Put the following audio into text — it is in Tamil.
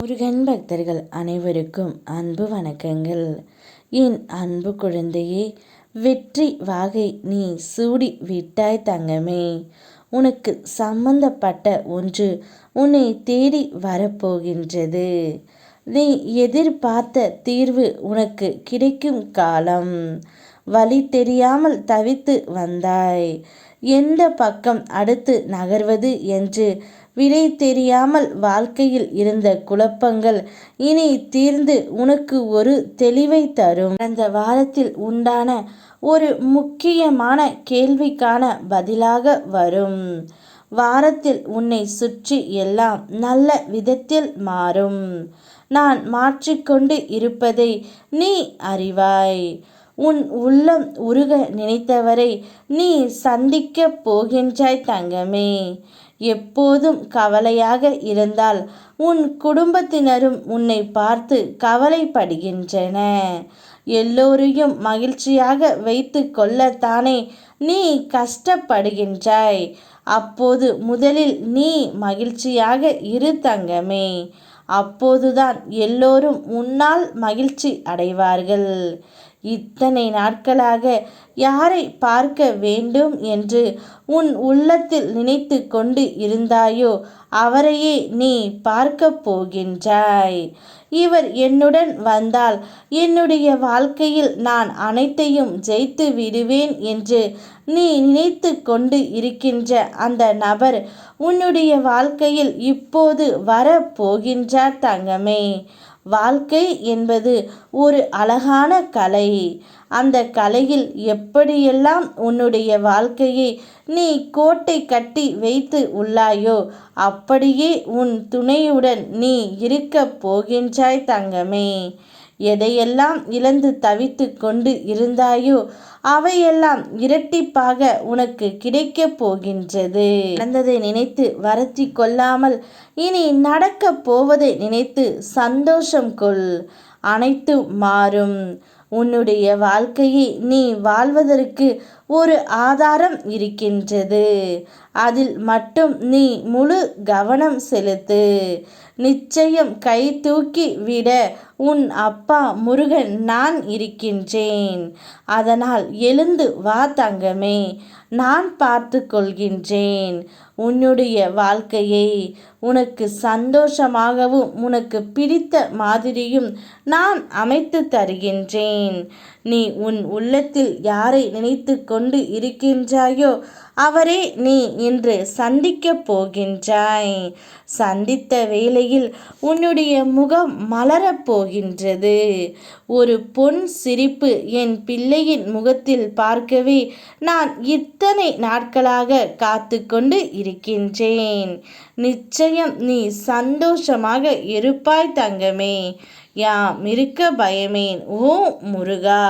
முருகன் பக்தர்கள் அனைவருக்கும் அன்பு வணக்கங்கள். என் அன்பு குழந்தையே வெற்றி வாகை நீ சூடி விட்டாய் தங்கமே. உனக்கு சம்பந்தப்பட்ட ஒன்று உன்னை தேடி வரப்போகின்றது. நீ எதிர்பார்த்த தீர்வு உனக்கு கிடைக்கும் காலம். வழி தெரியாமல் தவித்து வந்தாய். எந்த பக்கம் அடுத்து நகர்வது என்று விடை தெரியாமல் வாழ்க்கையில் இருந்த குழப்பங்கள் இனி தீர்ந்து உனக்கு ஒரு தெளிவை தரும். கடந்த வாரத்தில் உண்டான ஒரு முக்கியமான கேள்விக்கான பதிலாக வரும். வாரத்தில் உன்னை சுற்றி எல்லாம் நல்ல விதத்தில் மாறும். நான் மாற்றிக்கொண்டு இருப்பதை நீ அறிவாய். உன் உள்ளம் உருக நினைத்தவரை நீ சந்திக்க போகின்றாய் தங்கமே. எப்போதும் கவலையாக இருந்தால் உன் குடும்பத்தினரும் உன்னை பார்த்து கவலைப்படுகின்றன. எல்லோரையும் மகிழ்ச்சியாக வைத்து கொள்ளத்தானே நீ கஷ்டப்படுகின்றாய். அப்போது முதலில் நீ மகிழ்ச்சியாக இரு தங்கமே. அப்போதுதான் எல்லோரும் உன்னால் மகிழ்ச்சி அடைவார்கள். இத்தனை நாட்களாக யாரை பார்க்க வேண்டும் என்று உன் உள்ளத்தில் நினைத்து கொண்டு இருந்தாயோ அவரையே நீ பார்க்க போகின்றாய். இவர் என்னுடன் வந்தால் என்னுடைய வாழ்க்கையில் நான் அனைத்தையும் ஜெயித்து விடுவேன் என்று நீ நினைத்து கொண்டு இருக்கின்ற அந்த நபர் உன்னுடைய வாழ்க்கையில் இப்போது வர போகின்றார் தங்கமே. வாழ்க்கை என்பது ஒரு அழகான கலை. அந்த கலையில் எப்படியெல்லாம் உன்னுடைய வாழ்க்கையை நீ கோட்டை கட்டி வைத்து உள்ளாயோ அப்படியே உன் துணையுடன் நீ இருக்கப் போகின்றாய் தங்கமே. எதையெல்லாம் இழந்து தவித்து கொண்டு இருந்தாயோ அவையெல்லாம் இரட்டிப்பாக உனக்கு கிடைக்கப் போகின்றது. நடந்ததை நினைத்து வருத்தி கொள்ளாமல் இனி நடக்கப் போவதை நினைத்து சந்தோஷம் கொள். அனைத்து மாறும். உன்னுடைய வாழ்க்கையை நீ வாழ்வதற்கு ஒரு ஆதாரம் இருக்கின்றது. அதில் மட்டும் நீ முழு கவனம் செலுத்து. நிச்சயம் கை தூக்கி விட உன் அப்பா முருகன் நான் இருக்கின்றேன். அதனால் எழுந்து வா தங்கமே நான் பார்த்து கொள்கின்றேன். உன்னுடைய வாழ்க்கையை உனக்கு சந்தோஷமாகவும் உனக்கு பிடித்த மாதிரியும் நான் அமைத்து தருகின்றேன். நீ உன் உள்ளத்தில் யாரை நினைத்து கொண்டு இருக்கின்றாயோ அவரே நீ இன்று சந்திக்கப் போகின்றாய். சந்தித்த வேளையில் உன்னுடைய முகம் மலரப் போகின்றது. ஒரு பொன் சிரிப்பு என் பிள்ளையின் முகத்தில் பார்க்கவே நான் இத்தனை நாட்களாக காத்து கொண்டு இருக்கின்றேன். நிச்சயம் நீ சந்தோஷமாக இருப்பாய் தங்கமே. யாம் இருக்க பயமேன் ஓ முருகா.